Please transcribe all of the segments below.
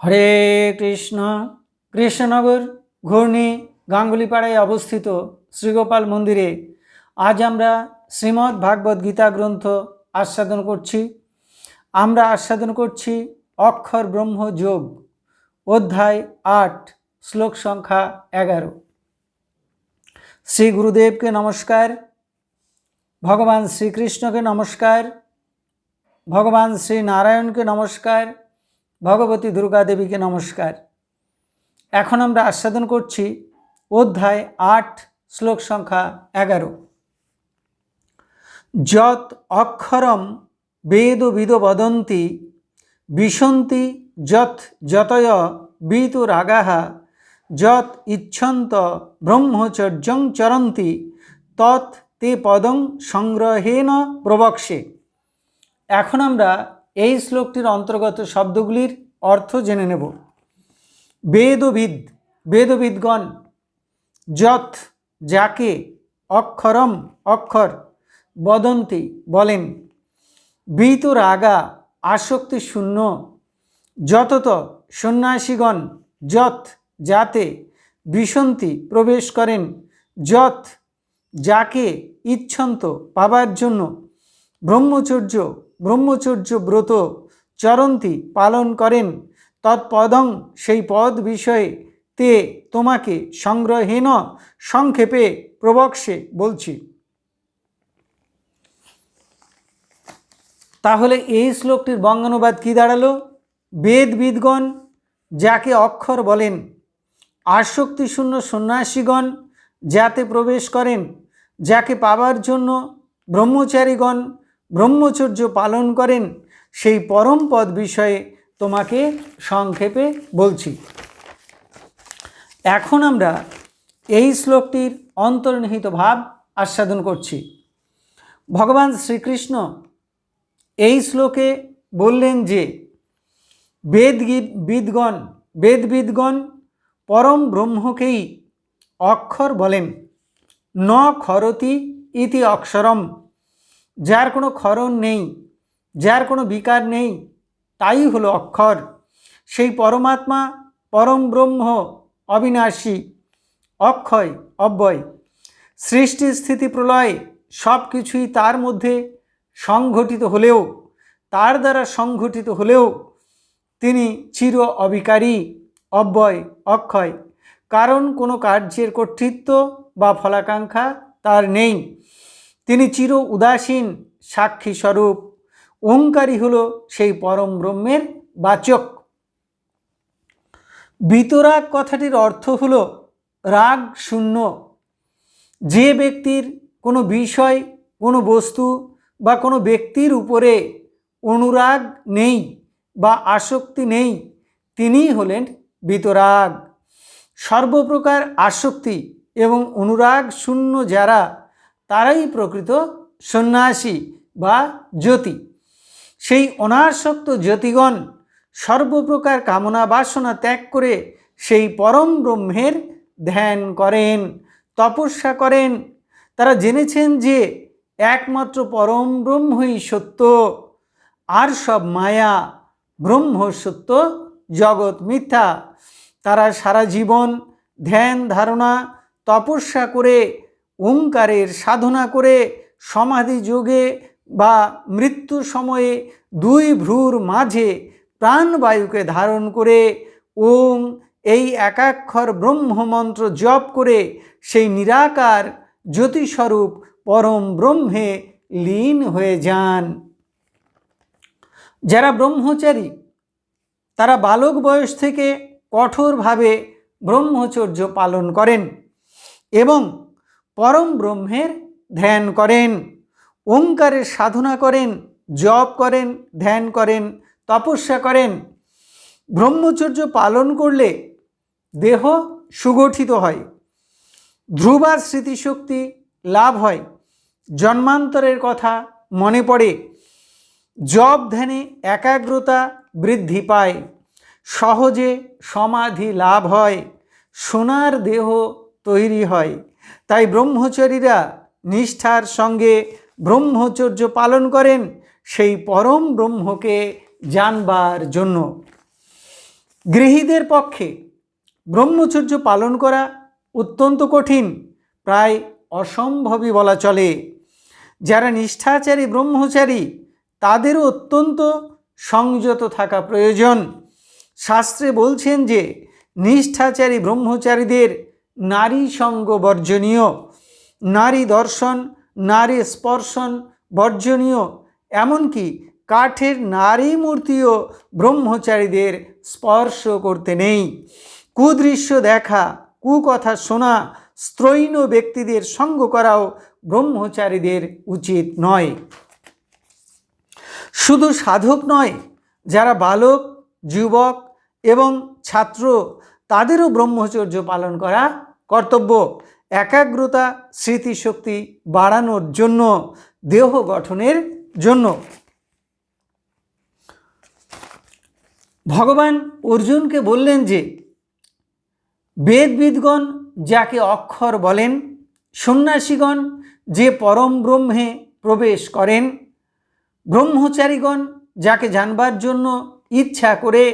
হরে কৃষ্ণ, কৃষ্ণনগর ঘূর্ণি গাঙ্গুলিপাড়ায় অবস্থিত শ্রীগোপাল মন্দিরে আজ আমরা শ্রীমদ্ ভাগবত গীতা গ্রন্থ আস্বাদন করছি। আমরা আস্বাদন করছি অক্ষর ব্রহ্ম যোগ, অধ্যায় আট, শ্লোক সংখ্যা এগারো। শ্রী গুরুদেবকে নমস্কার, ভগবান শ্রীকৃষ্ণকে নমস্কার, ভগবান শ্রী নারায়ণকে নমস্কার ভগবতী দুর্গা দেবীকে নমস্কার। এখন আমরা আস্বাদন করছি অধ্যায় আট, শ্লোক সংখ্যা এগারো। যত অক্ষরম বেদ বিদ বদন্তি বিশন্তি যত যতয় বিত রাগাহা যত ইচ্ছন্ত ব্রহ্মচর্যং চরন্তি, তৎ তে পদং সংগ্রহেণ প্রবক্ষে। এখন আমরা এই শ্লোকটির অন্তর্গত শব্দগুলির অর্থ জেনে নেব। বেদবিদ, বেদবিদগণ যথ যাকে অক্ষরম অক্ষর বদন্তি বলেন বিত রাগা আসক্তি শূন্য, যতত সন্ন্যাসীগণ যথ যাতে বিসন্তি প্রবেশ করেন যথ যাকে ইচ্ছন্ত পাবার জন্য ব্রহ্মচর্য ব্রহ্মচর্য ব্রত চরন্তি পালন করেন। তৎপদং সেই পদ বিষয়ে তে তোমাকে সংগ্রহেণ সংক্ষেপে প্রবক্সে বলছি। তাহলে এই শ্লোকটির বঙ্গানুবাদ কী দাঁড়াল? বেদবিদগণ যাকে অক্ষর বলেন, আসক্তিশূন্য সন্ন্যাসীগণ যাতে প্রবেশ করেন, যাকে পাবার জন্য ব্রহ্মচারীগণ ব্রহ্মচর্য পালন করেন, সেই পরম পদ বিষয়ে তোমাকে সংক্ষেপে বলছি। এখন আমরা এই শ্লোকটির অন্তর্নিহিত ভাব আস্বাদন করছি। ভগবান শ্রীকৃষ্ণ এই শ্লোকে বললেন যে বেদ বিদগণ, বেদবিদগণ পরম ব্রহ্মকেই অক্ষর বলেন, ন খরতি ইতি অক্ষরম। যার কোনো ক্ষরণ নেই, যার কোনো বিকার নেই, তাই হলো অক্ষর। সেই পরমাত্মা পরম ব্রহ্ম অবিনাশী, অক্ষয়, অব্যয়। সৃষ্টি, স্থিতি, প্রলয় সব কিছুই তার মধ্যে সংঘটিত হলেও, তার দ্বারা সংঘটিত হলেও তিনি চির অবিকারী, অব্যয়, অক্ষয়। কারণ কোনো কার্যের কর্তৃত্ব বা ফলাকাঙ্ক্ষা তার নেই। তিনি চির উদাসীন সাক্ষী স্বরূপ। ওঙ্কারই হল সেই পরম ব্রহ্মের বাচক। বিতরাগ কথাটির অর্থ হল রাগ শূন্য। যে ব্যক্তির কোনো বিষয়, কোনো বস্তু বা কোনো ব্যক্তির উপরে অনুরাগ নেই বা আসক্তি নেই তিনিই হলেন বিতরাগ সর্বপ্রকার আসক্তি এবং অনুরাগ শূন্য যারা তারাই প্রকৃত সন্ন্যাসী বা জ্যোতি। সেই অনাসক্ত জ্যোতিগণ সর্বপ্রকার কামনা বাসনা ত্যাগ করে সেই পরম ব্রহ্মের ধ্যান করেন, তপস্যা করেন। তারা জেনেছেন যে একমাত্র পরম ব্রহ্মই সত্য, আর সব মায়া ব্রহ্ম সত্য, জগৎ মিথ্যা। তারা সারা জীবন ধ্যান, ধারণা, তপস্যা করে ওঙ্কারের সাধনা করে সমাধি যোগে বা মৃত্যু সময়ে দুই ভ্রুর মাঝে প্রাণবায়ুকে ধারণ করে ওং এই একাক্ষর ব্রহ্মমন্ত্র জপ করে সেই নিরাকার জ্যোতিস্বরূপ পরম ব্রহ্মে লীন হয়ে যান। যারা ব্রহ্মচারী, তারা বালক বয়স থেকে কঠোরভাবে ব্রহ্মচর্য পালন করেন এবং পরম ব্রহ্মের ধ্যান করেন, ওঙ্কারের সাধনা করেন, জপ করেন, ধ্যান করেন, তপস্যা করেন। ব্রহ্মচর্য পালন করলে দেহ সুগঠিত হয়, ধ্রুবার স্মৃতিশক্তি লাভ হয়, জন্মান্তরের কথা মনে পড়ে, জপ ধ্যানে একাগ্রতা বৃদ্ধি পায়, সহজে সমাধি লাভ হয়, সোনার দেহ তৈরি হয়। তাই ব্রহ্মচারীরা নিষ্ঠার সঙ্গে ব্রহ্মচর্য পালন করেন সেই পরম ব্রহ্মকে জানবার জন্য। গৃহীদের পক্ষে ব্রহ্মচর্য পালন করা অত্যন্ত কঠিন, প্রায় অসম্ভবই বলা চলে। যারা নিষ্ঠাচারী ব্রহ্মচারী, তাদেরও অত্যন্ত সংযত থাকা প্রয়োজন। শাস্ত্রে বলছেন যে, নিষ্ঠাচারী ব্রহ্মচারীদের নারী সঙ্গ বর্জনীয়। নারী দর্শন, নারী স্পর্শন বর্জনীয়। এমনকি কাঠের নারী মূর্তিও ব্রহ্মচারীদের স্পর্শ করতে নেই। কুদৃশ্য দেখা, কুকথা শোনা, স্ত্রৈণ ব্যক্তিদের সঙ্গ করাও ব্রহ্মচারীদের উচিত নয়। শুধু সাধক নয়, যারা বালক, যুবক এবং ছাত্র, তাদেরও ব্রহ্মচর্য পালন করা কর্তব্য একাগ্রতা, স্মৃতিশক্তি বাড়ানোর জন্য, দেহ গঠনের জন্য। ভগবান অর্জুনকে বললেন যে, বেদবিদগণ যাকে অক্ষর বলেন, সন্ন্যাসীগণ যে পরম ব্রহ্মে প্রবেশ করেন, ব্রহ্মচারীগণ যাকে জানবার জন্য ইচ্ছা করে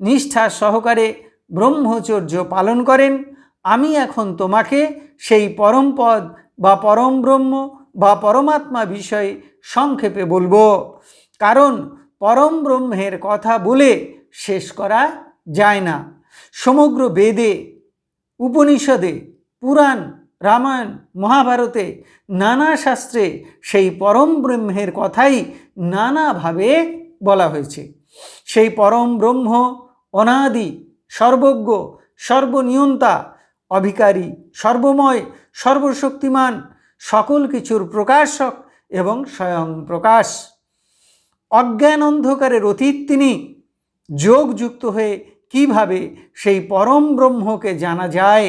নিষ্ঠা সহকারে ব্রহ্মচর্য পালন করেন আমি এখন তোমাকে সেই পরম পদ বা পরম ব্রহ্ম বা পরমাত্মা বিষয়ে সংক্ষেপে বলব। কারণ পরম ব্রহ্মের কথা বলে শেষ করা যায় না। সমগ্র বেদে, উপনিষদে, পুরাণ, রামায়ণ, মহাভারতে নানা শাস্ত্রে সেই পরম ব্রহ্মের কথাই নানাভাবে বলা হয়েছে। সেই পরম ব্রহ্ম, অনাদি, সর্বজ্ঞ, সর্বনিয়ন্তা অভিকারী, সর্বময়, সর্বশক্তিমান, সকল কিছুর প্রকাশক এবং স্বয়ং প্রকাশ। অজ্ঞান অন্ধকারের অতীত তিনি। যোগযুক্ত হয়ে কীভাবে সেই পরম ব্রহ্মকে জানা যায়?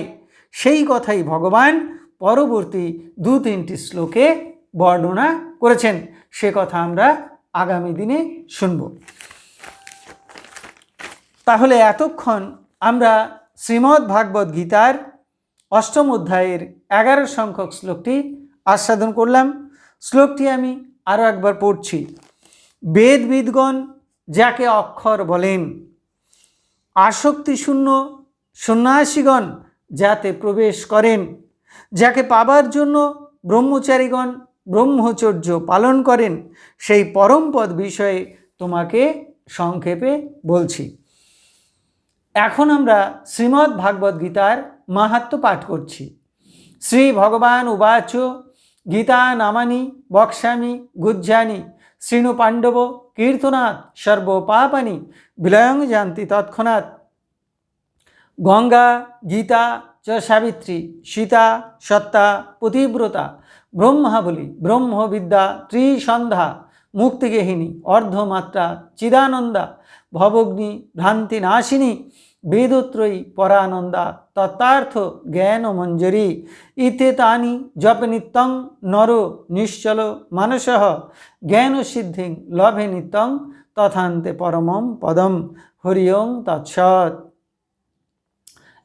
সেই কথাই ভগবান পরবর্তী দু তিনটি শ্লোকে বর্ণনা করেছেন। সে কথা আমরা আগামী দিনে শুনব। তাহলে এতক্ষণ আমরা শ্রীমদ্ ভাগবত গীতার অষ্টম অধ্যায়ের এগারো সংখ্যক শ্লোকটি আস্বাদন করলাম। শ্লোকটি আমি আরও একবার পড়ছি। বেদবিদগণ যাকে অক্ষর বলেন, আসক্তিশূন্য সন্ন্যাসীগণ যাতে প্রবেশ করেন, যাকে পাবার জন্য ব্রহ্মচারীগণ ব্রহ্মচর্য পালন করেন, সেই পরমপদ বিষয়ে তোমাকে সংক্ষেপে বলছি। এখন আমরা শ্রীমদ্ ভাগবত গীতার মাহাত্ম পাঠ করছি। শ্রী ভগবান উবাচ, গীতা নামানি বক্সামি গুজ্জানি শ্রীণু পাণ্ডব কীর্তনাথ সর্বপাপানি, বিলয়ং জানতি তৎক্ষণাৎ। গঙ্গা, গীতা চ সাবিত্রী, সীতা, সত্তা, পতিব্রতা, ব্রহ্মাবলী, ব্রহ্মবিদ্যা, ত্রিসন্ধ্যা মুক্তিগেহিনী অর্ধমাত্রা, চিদানন্দা, ভবগ্নি ভ্রান্তি নাশিনী বেদত্রয়ী পরানন্দা তত্ত্বার্থ জ্ঞান মঞ্জরি। ইতে তানি জপ নিত্যং নর নিশ্চল মানস জ্ঞান সিদ্ধিং লভে নিত্যং তথান্তে পরমম পদম। হরি ওং তৎসৎ।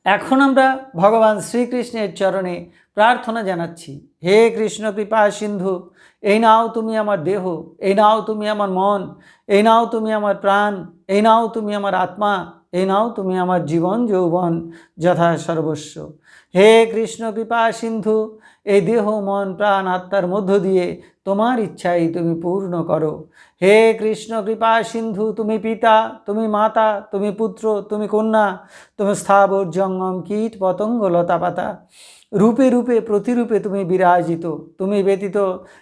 এখন আমরা ভগবান শ্রীকৃষ্ণের চরণে প্রার্থনা জানাচ্ছি, হে কৃষ্ণ কৃপা সিন্ধু, এই নাও তুমি আমার দেহ, এই নাও তুমি আমার মন, এই নাও তুমি আমার প্রাণ, এই নাও তুমি আমার আত্মা এই নাও তুমি আমার জীবন যৌবন যথা সর্বস্ব। হে কৃষ্ণ, কৃপা, সিন্ধু এই দেহ, মন, প্রাণ, আত্মার মধ্য দিয়ে তোমার ইচ্ছাই তুমি পূর্ণ করো। হে কৃষ্ণ, কৃপা, সিন্ধু, তুমি পিতা, তুমি মাতা, তুমি পুত্র, তুমি কন্যা, তুমি স্থাবর, জঙ্গম, কীট, পতঙ্গ লতা পাতা রূপে রূপে, প্রতিরূপে তুমি বিরাজিত, তুমি ব্যতীত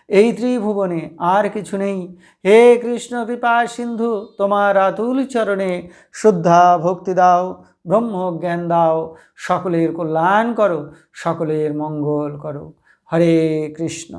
এই ত্রিভুবনে আর কিছু নেই। হে কৃষ্ণ কৃপা সিন্ধু, তোমার আতুল চরণে শ্রদ্ধা, ভক্তি দাও ব্রহ্ম জ্ঞান দাও। সকলের কল্যাণ করো, সকলের মঙ্গল করো। হরে কৃষ্ণ।